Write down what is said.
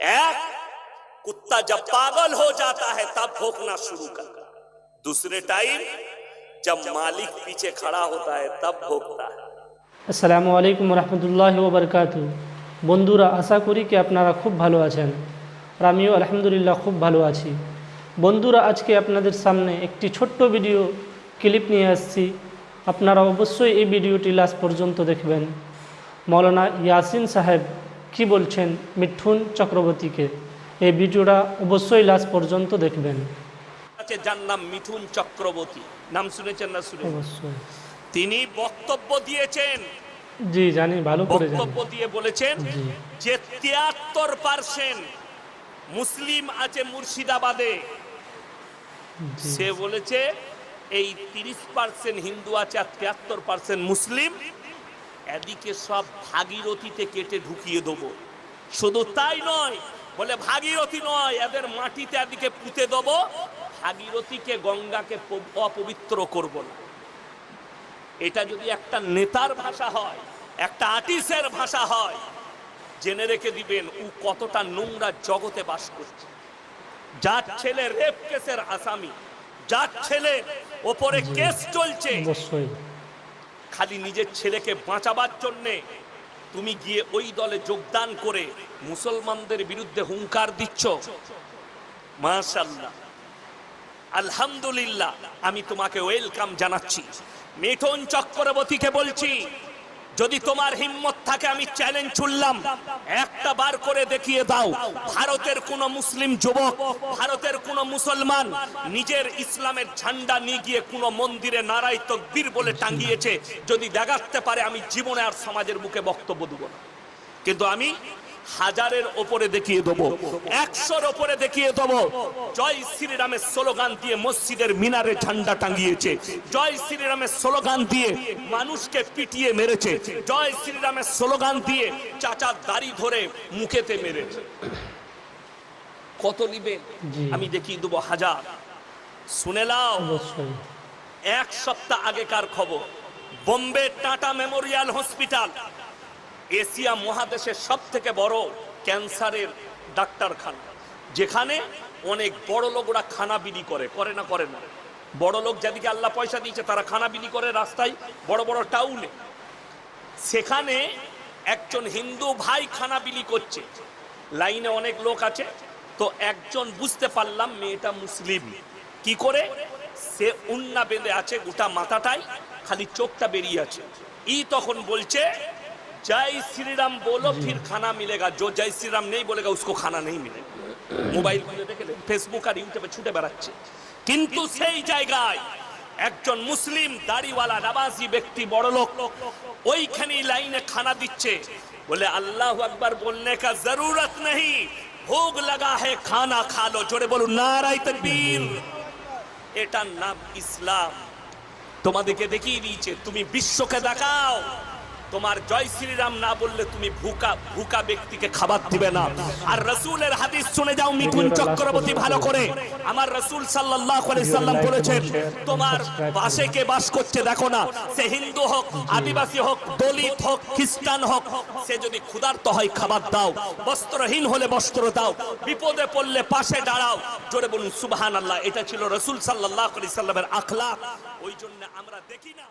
एक कुत्ता जब पागल हो जाता है तब भोंकना शुरू कर दूसरे टाइम जब मालिक पीछे खड़ा होता है तब भोंकता है আসসালামু আলাইকুম রহমতুল্লাহ ওবরকাত বন্ধুরা আশা করি কি আপনারা খুব ভালো আছেন আর আমিও আলহামদুলিল্লাহ খুব ভালো আছি বন্ধুরা আজকে আপনাদের সামনে একটি ছোট্ট ভিডিও ক্লিপ নিয়ে আসছি আপনারা অবশ্যই এই ভিডিওটি লাস্ট পর্যন্ত দেখবেন মৌলানা ইয়াসিন সাহেব কি বলছেন মিঠুন চক্রবর্তীকে? এই ভিডিওটা অবশ্যই লাস্ট পর্যন্ত দেখবেন। আছে যার নাম মিঠুন চক্রবর্তী। নাম শুনেছেন না শুনে অবশ্যই। তিনি বক্তব্য দিয়েছেন। জি জানি ভালো করে বক্তব্য দিয়ে বলেছেন যে তিয়াত্তর পার্সেন্ট মুসলিম আছে মুর্শিদাবাদে। সে বলেছে এই তিরিশ পার্সেন্ট হিন্দু আছে আর তিয়াত্তর পার্সেন্ট মুসলিম। এদিকে সব ভাগীরথীতে কেটে ঢুকিয়ে দেবো। শুধু তাই নয়, বলে ভাগীরথী নয়, এদের মাটিতে এদিকে পুঁতে দেবো। ভাগীরথীকে গঙ্গাকে অপবিত্র করব না। এটা যদি একটা নেতার ভাষা হয়, একটা আর্টিস্টের ভাষা হয়, জেনে রেখে দিবেন ও কতটা নোংরা জগতে বাস করছে। যার ছেলে রেপ কেসের আসামি, যার ছেলে ওপরে কেস চলছে, অবশ্যই। খালি নিজের ছেলেকে বাঁচাবার জন্যে তুমি গিয়ে ওই দলে যোগদান করে মুসলমানদের বিরুদ্ধে হুঙ্কার দিচ্ছ। মাশাল্লাহ আলহামদুলিল্লাহ, আমি তোমাকে ওয়েলকাম জানাচ্ছি। মিঠুন চক্রবর্তীকে বলছি যদি তোমার হিম্মত থাকে, আমি চ্যালেঞ্জ ছুড়লাম একটা বার করে দেখিয়ে দাও, ভারতের কোন মুসলিম যুবক, ভারতের কোন মুসলমান নিজের ইসলামের ঝান্ডা নিয়ে গিয়ে কোন মন্দিরে নারাই তকবীর বলে টাঙ্গিয়েছে যদি দেখাতে পারে, আমি জীবনে আর সমাজের মুখে বক্তব্য দেব কিন্তু আমি হাজারের ওপরে দেখিয়ে দেবো একশোর ওপরে দেখিয়ে দেবো। জয় শ্রীরামের স্লোগান দিয়ে মসজিদের মিনারে ঝান্ডা টাঙ্গিয়েছে জয় শ্রীরামের স্লোগান দিয়ে মানুষকে পিটিয়ে মেরেছে। জয় শ্রীরামের স্লোগান দিয়ে চাচার দাড়ি ধরে মুখেতে মেরেছে। কত নিবে? আমি দেখিয়ে দেবো হাজার। শুনে এক সপ্তাহ আগেকার খবর। Bombay Tata Memorial hospital. Asia মহাদেশের সব থেকে বড় ক্যান্সারের ডাক্তারখানা, যেখানে অনেক বড় লোকরা খানা বিলি করে করে না করে না। বড় লোক যাদেরকে আল্লাহ পয়সা দিয়েছে, তারা খানা বিলি করে রাস্তায়, বড় বড় টাউনে। সেখানে একজন হিন্দু ভাই খানা বিলি করছে। লাইনে অনেক লোক আছে, তো একজন বুঝতে পারলাম মেয়েটা মুসলিম। কি করে? সে উন্না বেঁধে আছে গোটা মাথাটাই খালি চোখটা বেরিয়ে আছে। ই তখন বলছে জয় শ্রীরাম বলো ফির খানা মিলেগা जो जय श्री राम नहीं बोलेगा उसको खाना नहीं मिलेगा মোবাইল খুলে দেখে ফেসবুক আর ইউটিউবে ছুটে বেড়াচ্ছে কিন্তু সেই জায়গায় একজন মুসলিম দাড়িওয়ালা নামাজি ব্যক্তি বড় লোক ওইখানেই লাইনে খানা দিচ্ছে বলে আল্লাহ আকবার বলনে কা জরুরত नहीं ভোগ লাগা है খানা খা লো জোরে বলুন নারাই তকবীর এটার নাম ইসলাম তোমাদেরকে দেখিয়ে দিয়েছে তুমি বিশ্বকে দেখাও তোমার জয় শ্রীরাম না বললে তুমি ভুকা ভুকা ব্যক্তিকে খাবার দিবে না। আর রসুলের হাদিস শুনে যাও, মিঠুন চক্রবর্তী ভালো করে। আমার রসুল আলাইহি সাল্লাম বলেছেন, তোমার পাশে কে বাস করছে দেখো না, সে হিন্দু হোক, আদিবাসী হোক, দলিত হোক, খ্রিস্টান হোক, সে যদি ক্ষুধার্ত হয় খাবার দাও, বস্ত্রহীন হলে বস্ত্র দাও, বিপদে পড়লে পাশে দাঁড়াও। জোরে বলুন, সুবহানাল্লাহ, এটা ছিল রসুল আলাইহি সাল্লামের আখলাক ওই জন্য আমরা দেখি না